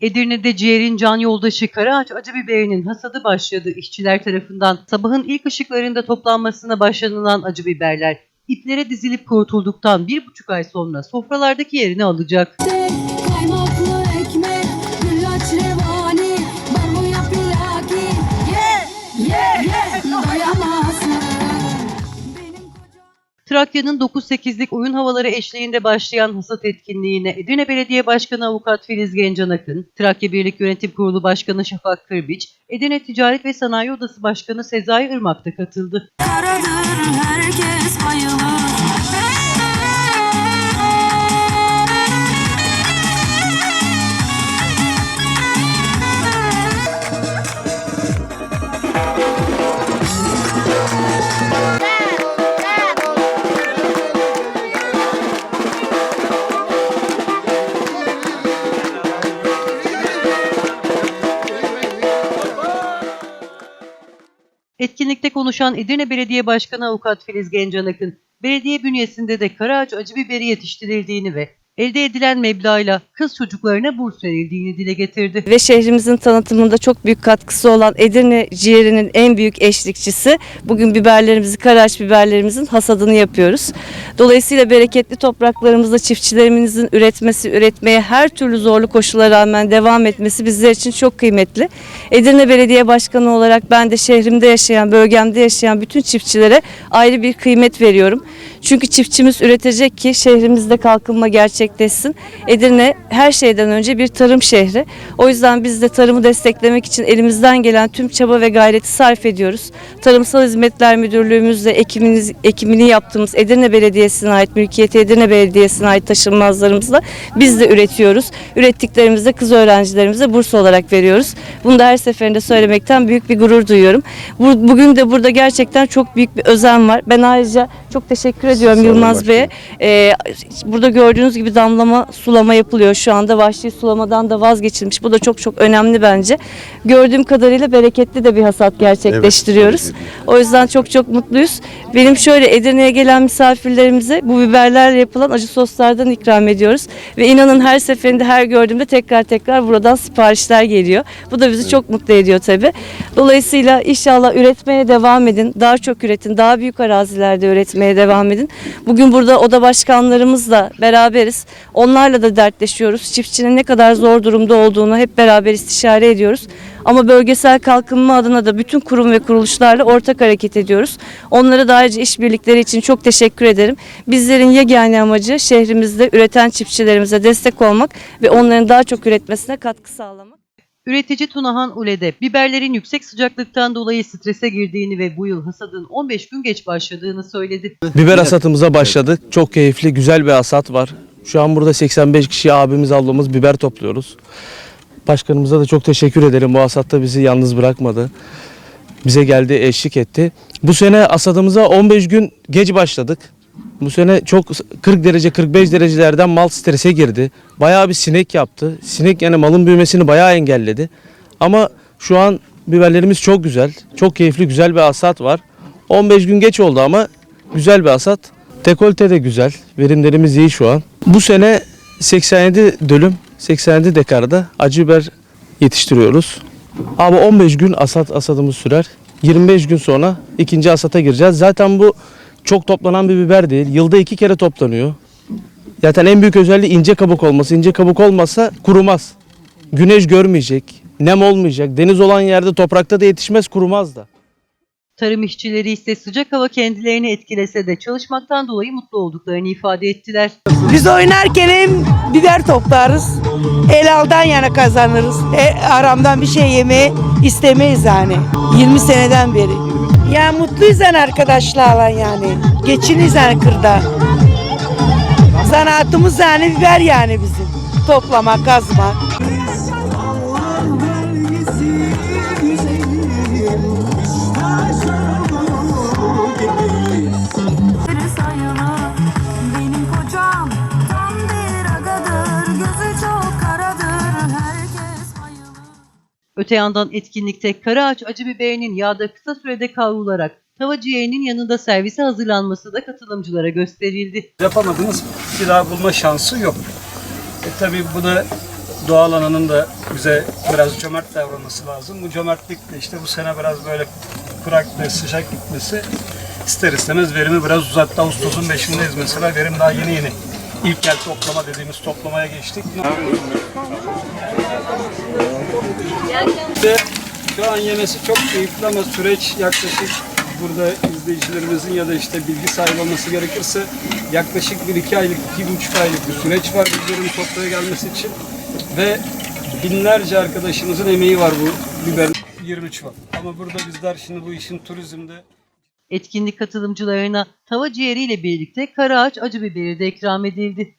Edirne'de ciğerin can yoldaşı Karaağaç acı biberinin hasadı başladı. İşçiler tarafından sabahın ilk ışıklarında toplanmasına başlanılan acı biberler iplere dizilip kurutulduktan bir buçuk ay sonra sofralardaki yerini alacak. Kaymaklı Trakya'nın 9-8'lik oyun havaları eşliğinde başlayan hasat etkinliğine Edirne Belediye Başkanı Avukat Filiz Gencan Akın, Trakya Birlik Yönetim Kurulu Başkanı Şafak Kırbiç, Edirne Ticaret ve Sanayi Odası Başkanı Sezai Irmak da katıldı. Karadır herkes bayılır. Etkinlikte konuşan Edirne Belediye Başkanı Avukat Filiz Gencan Akın, belediye bünyesinde de Karaağaç acı biberi yetiştirildiğini ve elde edilen meblağıyla kız çocuklarına burs verildiğini dile getirdi. ve şehrimizin tanıtımında çok büyük katkısı olan Edirne ciğerinin en büyük eşlikçisi. Bugün biberlerimizi, karaç biberlerimizin hasadını yapıyoruz. Dolayısıyla bereketli topraklarımızda çiftçilerimizin üretmesi, üretmeye her türlü zorlu koşullara rağmen devam etmesi bizler için çok kıymetli. Edirne Belediye Başkanı olarak ben de şehrimde yaşayan, bölgemde yaşayan bütün çiftçilere ayrı bir kıymet veriyorum. Çünkü çiftçimiz üretecek ki şehrimizde kalkınma gerçekleşsin. Edirne her şeyden önce bir tarım şehri. O yüzden biz de tarımı desteklemek için elimizden gelen tüm çaba ve gayreti sarf ediyoruz. Tarımsal Hizmetler Müdürlüğümüzle ekiminiz, ekimini yaptığımız Edirne Belediyesi'ne ait, mülkiyeti Edirne Belediyesi'ne ait taşınmazlarımızla biz de üretiyoruz. Ürettiklerimizi de kız öğrencilerimize burs olarak veriyoruz. Bunu da her seferinde söylemekten büyük bir gurur duyuyorum. Bu- Bugün de burada gerçekten çok büyük bir özen var. Ben ayrıca çok teşekkür ediyorum Sağ Yılmaz Bey'e. Ee, burada gördüğünüz gibi damlama sulama yapılıyor şu anda. Vahşi sulamadan da vazgeçilmiş. Bu da çok çok önemli bence. Gördüğüm kadarıyla bereketli de bir hasat gerçekleştiriyoruz. Evet, o yüzden çok çok mutluyuz. Benim şöyle Edirne'ye gelen misafirlerimize bu biberlerle yapılan acı soslardan ikram ediyoruz. Ve inanın her seferinde her gördüğümde tekrar tekrar buradan siparişler geliyor. Bu da bizi çok mutlu ediyor tabii. Dolayısıyla inşallah üretmeye devam edin. Daha çok üretin. Daha büyük arazilerde üretmeye devam edin. Bugün burada oda başkanlarımızla beraberiz. Onlarla da dertleşiyoruz. Çiftçinin ne kadar zor durumda olduğunu hep beraber istişare ediyoruz. Ama bölgesel kalkınma adına da bütün kurum ve kuruluşlarla ortak hareket ediyoruz. Onlara da ayrıca işbirlikleri için çok teşekkür ederim. Bizlerin yegane amacı şehrimizde üreten çiftçilerimize destek olmak ve onların daha çok üretmesine katkı sağlamak. Üretici Tunahan Ule'de biberlerin yüksek sıcaklıktan dolayı strese girdiğini ve bu yıl hasadın 15 gün geç başladığını söyledi. Biber hasatımıza başladık. Çok keyifli, güzel bir hasat var. Şu an burada 85 kişi abimiz ablamız biber topluyoruz. Başkanımıza da çok teşekkür ederim. Bu hasatta bizi yalnız bırakmadı. Bize geldi, eşlik etti. Bu sene hasadımıza 15 gün geç başladık. Bu sene çok 40 derece 45 derecelerden mal strese girdi. Bayağı bir sinek yaptı. Sinek yani malın büyümesini bayağı engelledi. Ama şu an biberlerimiz çok güzel. Çok keyifli güzel bir hasat var. 15 gün geç oldu ama güzel bir hasat. Dekolte de güzel. Verimlerimiz iyi şu an. Bu sene 87 dönüm 87 dekarda acı biber yetiştiriyoruz. Ama 15 gün asat asadımız sürer. 25 gün sonra ikinci asata gireceğiz. Zaten bu çok toplanan bir biber değil. Yılda iki kere toplanıyor. Zaten en büyük özelliği ince kabuk olması. İnce kabuk olmazsa kurumaz. Güneş görmeyecek, nem olmayacak. Deniz olan yerde toprakta da yetişmez, kurumaz da. Tarım işçileri ise sıcak hava kendilerini etkilese de çalışmaktan dolayı mutlu olduklarını ifade ettiler. Biz oynarken hem biber toplarız, helaldan yana kazanırız. E, aramdan bir şey yemeye istemeyiz yani. 20 seneden beri. Ya mutluyuz yani arkadaşlarla yani. Geçiniz yani kırda. Zanaatımız yani biber yani bizim. Toplamak, kazmak. Öte yandan etkinlikte Karaağaç acı biberinin yağda kısa sürede kavrularak tava ciğerinin yanında servise hazırlanması da katılımcılara gösterildi. yapamadığınız bir daha bulma şansı yok. E tabii bu da doğal ananın da bize biraz cömert davranması lazım. Bu cömertlik de işte bu sene biraz böyle kurak ve sıcak gitmesi ister istemez verimi biraz uzattı. Ağustos'un 5'indeyiz mesela verim daha yeni yeni. İlk el toplama dediğimiz toplamaya geçtik. Ve şu an yemesi çok keyifli ama süreç yaklaşık burada izleyicilerimizin ya da işte bilgi sahibi olması gerekirse yaklaşık bir iki aylık, iki buçuk aylık bir süreç var bizlerin sofraya gelmesi için. Ve binlerce arkadaşımızın emeği var bu biber 23 var. Ama burada bizler şimdi bu işin turizmde Etkinlik katılımcılarına tava ciğeriyle birlikte Karaağaç acı biberi de ikram edildi.